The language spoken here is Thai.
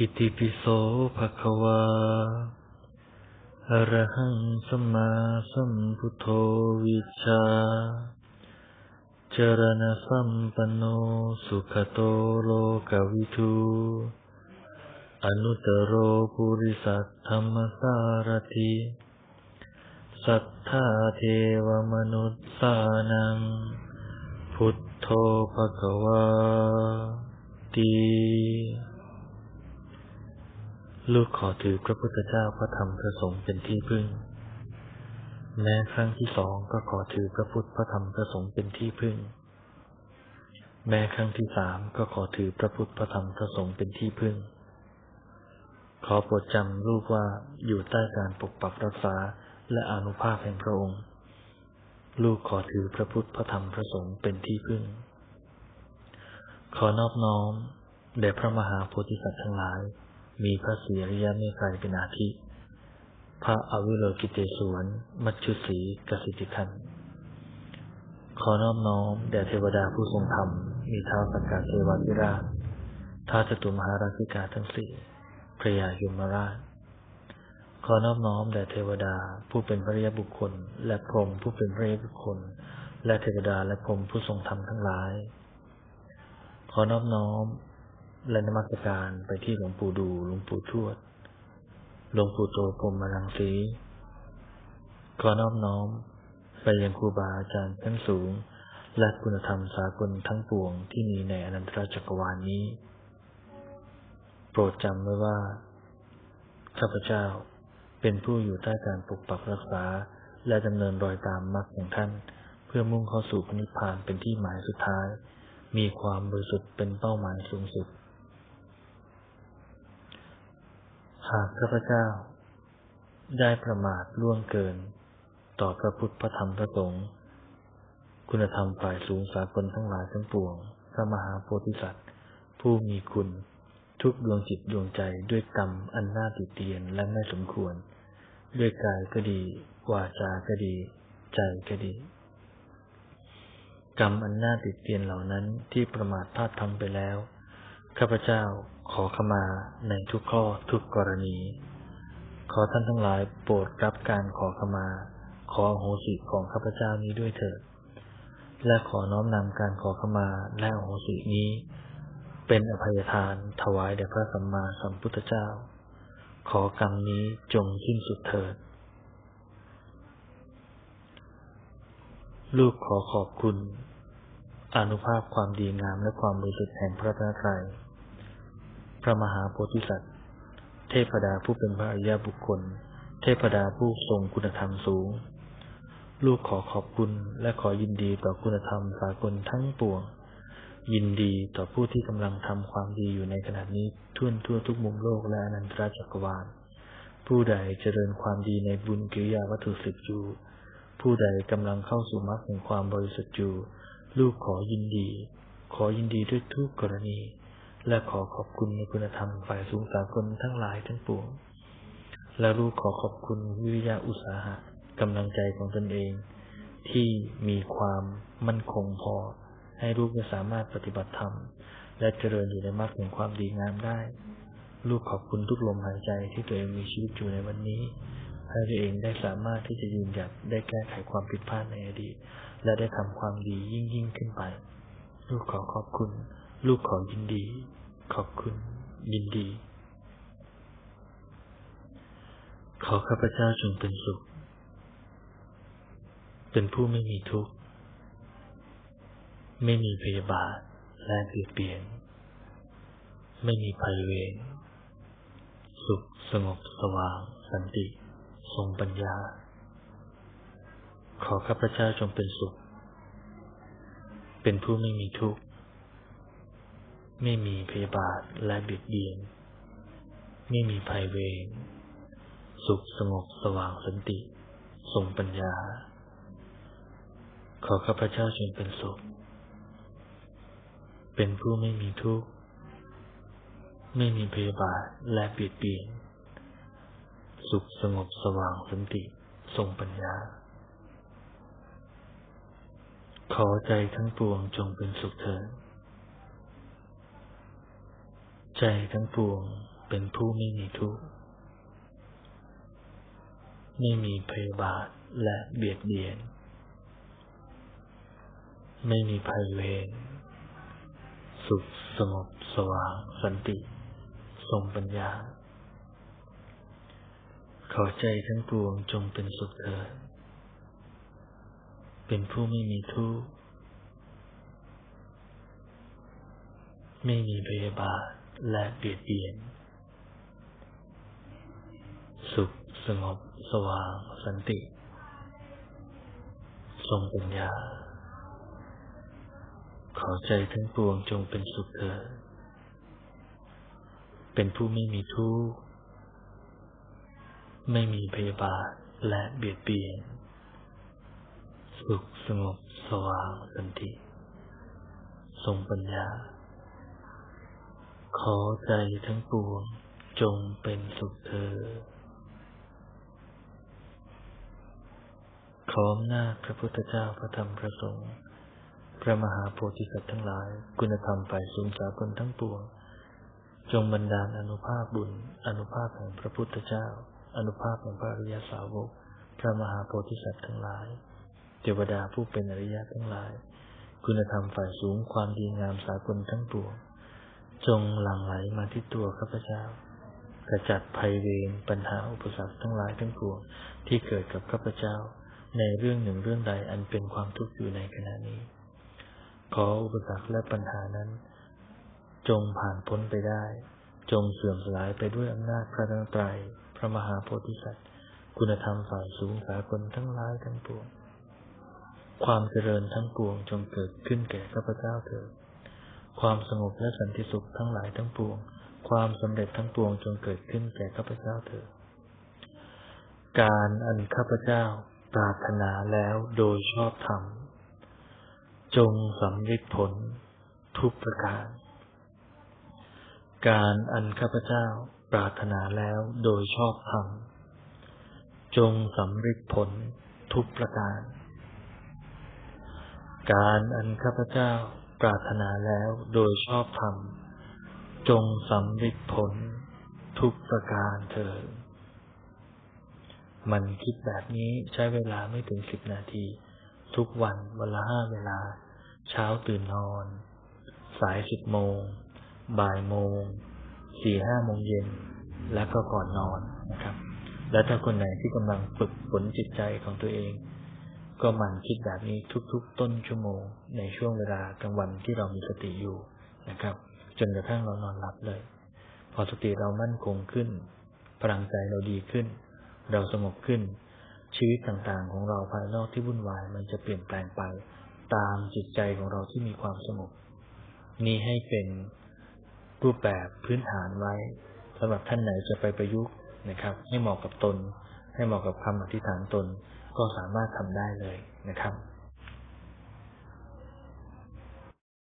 อิติปิโสภะคะวาอะระหังสัมมาสัมพุทโธวิชชาจรณะสัมปันโนสุขโตโลกวิทูอนุตโรปุริสัทธรรมสารถิสัทธาเทวมนุษย์สานัง พุทโธภะคะวาติ ลูกขอถือพระพุทธเจ้าพระธรรมพระสงฆ์เป็นที่พึ่ง แม้ครั้งที่สองก็ขอถือพระพุทธพระธรรมพระสงฆ์เป็นที่พึ่ง แม้ครั้งที่สามก็ขอถือพระพุทธพระธรรมพระสงฆ์เป็นที่พึ่ง ขอโปรดจำลูกว่าอยู่ใต้การปกปักรักษาและอนุภาพแห่งพระองค์ ลูกขอถือพระพุทธพระธรรมพระสงฆ์เป็นที่พึ่ง ขอนอบน้อมแด่พระมหาโพธิสัตว์ทั้งหลาย มีพระศรีอริยเมตไตรเป็นอาทิ พระอวิโลกิเตศวรมัจจุสีกสิติคัน ขอนอบน้อมแด่เทวดาผู้ทรงธรรม มีเท้าสักกาเทวาธิราชท้าจตุมหาราชิกาทั้งสี่พระยายมราช ขอนอบน้อมแด่เทวดาผู้เป็นพระยบุคคล และพรหมผู้เป็นพระยบุคคล และเทวดาและพรหมผู้ทรงธรรมทั้งหลาย ขอนอบน้อม และนมัสการไปที่หลวงปู่ดูหลวงปู่ทวด หลวงปู่โตพรมมาลังสีขอนอบน้อม ไปยังครูบาอาจารย์ชั้นสูง และคุณธรรมสากลทั้งปวงที่มีในอนันตรจักรวาลนนี้ โปรดจำไว้ว่า ข้าพเจ้าเป็นผู้อยู่ใต้การปกปักรักษา และดำเนินรอยตามมรรคของท่าน เพื่อมุ่งเข้าสู่พนิพพานเป็นที่หมายสุดท้าย มีความบริสุทธิ์เป็นเป้าหมายสูงสุด หากข้าพเจ้า ได้ประมาทล่วงเกิน ต่อพระพุทธพระธรรมพระสงฆ์คุณธรรมฝ่ายสูงสากลทั้งหลายทั้งปวงพระมหาโพธิสัตว์ ผู้มีคุณ ทุกดวงจิตดวงใจด้วยกรรมอันน่าติเตียนและไม่สมควร ด้วยกายก็ดี วาจาก็ดี ใจก็ดี กรรมอันน่าติดเตียนเหล่านั้นที่ประมาทพลาดทำไปแล้วข้าพเจ้า ขอขมาในทุกข้อทุกกรณี ขอท่านทั้งหลายโปรดรับการขอขมา ขอโหสิของข้าพเจ้านี้ด้วยเถิด และขอน้อมนำการขอขมาและโหสินี้ เป็นอภัยทานถวายแด่พระสัมมาสัมพุทธเจ้า ขอกรรมนี้จงสิ้นสุดเถิด ลูกขอขอบคุณอนุภาพความดีงามและความบริสุทธิ์แห่งพระตรัย ระมหาโพธิสัตว์ เทพดาผู้เป็นพระอริยบุคคล เทพดาผู้ทรงคุณธรรมสูง ลูกขอขอบคุณและขอยินดีต่อคุณธรรมสากลทั้งปวง ยินดีต่อผู้ที่กำลังทำความดีอยู่ในขณะนี้ทั่วทั่วทุกมุมโลกและอนันตรจักรวาล ผู้ใดเจริญความดีในบุญกิริยาวัตถุสิบอยู่ ผู้ใดกำลังเข้าสู่มรรคแห่งความบริสุทธิ์อยู่ ลูกขอยินดี ขอยินดีด้วยทุกกรณี และขอขอบคุณในคุณธรรมฝ่ายสูงสากลทั้งหลายทั้งปวง และลูกขอขอบคุณวิริยะอุตสาหะกำลังใจของตนเอง ที่มีความมั่นคงพอ ให้ลูกจะสามารถปฏิบัติธรรม และเจริญอยู่ในมรรคแห่งความดีงามได้ ลูกขอบคุณทุกลมหายใจที่ตัวเองมีชีวิตอยู่ในวันนี้ให้ตัวเองได้สามารถที่จะยืนหยัดได้แก้ไขความผิดพลาดในอดีตและได้ทำความดียิ่งยิ่งขึ้นไป ลูกขอขอบคุณ ลูกขอยินดี ขอบคุณ ยินดี ขอข้าพเจ้าจงเป็นสุข เป็นผู้ไม่มีทุกข์ ไม่มีพยาบาทและเปลี่ยนเปลี่ยน ไม่มีภัยเวร สุขสงบสว่าง สันติ ทรงปัญญา ขอข้าพเจ้าจงเป็นสุข เป็นผู้ไม่มีทุกข์ ไม่มีพยาบาทและเบียดเบียน ไม่มีภัยเวรสุขสงบสว่างสันติทรงปัญญา ขอข้าพเจ้าจงเป็นสุข เป็นผู้ไม่มีทุกข์ ไม่มีพยาบาทและเบียดเบียน สุขสงบสว่างสันติทรงปัญญา ขอใจทั้งปวงจงเป็นสุขเถิด ใจทั้งปวงเป็นผู้ไม่มีทุกข์ ไม่มีพยาบาทและเบียดเบียน ไม่มีภัยเวรสุขสงบสว่างสันติทรงปัญญา ขอใจทั้งปวงจงเป็นสุขเถิดเป็นผู้ไม่มีทุกข์ ไม่มีพยาบาท และเบียดเบียน สุขสงบสว่างสันติ ทรงปัญญา ขอใจทั้งปวงจงเป็นสุขเถิดเป็นผู้ไม่มีทุกข์ไม่มีพยาบาทและเบียดเบียน สุขสงบสว่างสันติ ทรงปัญญา ขอใจทั้งปวงจงเป็นสุขเถิดขออำนาพระพุทธเจ้าพระธรรมพระสงฆ์พระมหาโพธิสัตว์ทั้งหลาย คุณธรรมฝ่ายสูงสากลทั้งปวง จงบันดาลอนุภาพบุญ อนุภาพแห่งพระพุทธเจ้า อนุภาพแห่งพระอริยสาวก พระมหาโพธิสัตว์ทั้งหลาย เทวดาผู้เป็นอริยะทั้งหลาย คุณธรรมฝ่ายสูงความดีงามสากลทั้งปวง จงหลั่งไหลมาที่ตัวข้าพเจ้ากระจัดภัยเวรปัญหาอุปสรรคทั้งหลายทั้งปวงที่เกิดกับข้าพเจ้า ในเรื่องหนึ่งเรื่องใดอันเป็นความทุกข์อยู่ในขณะนี้ ขออุปสรรคและปัญหานั้น จงผ่านพ้นไปได้ จงเสื่อมสลายไปด้วยอำนาจพระรัตนตรพระมหาโพธิสัตว์ คุณธรรมฝ่ายสูงสากลทั้งหลายทั้งปวง ความเจริญทั้งปวงจงเกิดขึ้นแก่ข้าพเจ้าเถิด ความสงบและสันติสุขทั้งหลายทั้งปวง ความสำเร็จทั้งปวงจงเกิดขึ้นแก่ข้าพเจ้าเถิดการอันข้าพเจ้าปรารถนาแล้วโดยชอบธรรม จงสำเร็จผลทุกประการ การอันข้าพเจ้าปรารถนาแล้วโดยชอบธรรม จงสำเร็จผลทุกประการ การอันข้าพเจ้า ปรารถนาแล้วโดยชอบธรรม จงสำเร็จผลทุกประการเถิดมันคิดแบบนี้ใช้เวลาไม่ถึงสิบนาที ทุกวันวันละห้าเวลา เช้าตื่นนอน สายสิบโมง บ่ายโมง สี่ห้าโมงเย็น แล้วก็ก่อนนอนนะครับ และถ้าคนไหนที่กำลังฝึกฝนจิตใจของตัวเอง ก็มันคิดแบบนี้ทุกๆ ต้นชั่วโมง ในช่วงเวลากลางวันที่เรามีสติอยู่นะครับ จนกระทั่งเรานอนหลับเลย พอสติเรามั่นคงขึ้น พลังใจเราดีขึ้น เราสงบขึ้น ชีวิตต่างๆ ของเราภายนอกที่วุ่นวาย มันจะเปลี่ยนแปลงไป ตามจิตใจของเราที่มีความสงบนี้ให้เป็นรูปแบบพื้นฐานไว้สำหรับท่านไหนจะไปประยุกต์นะครับ ให้เหมาะกับตน ให้เหมาะกับคำอธิษฐานตน ก็สามารถทำได้เลยนะครับ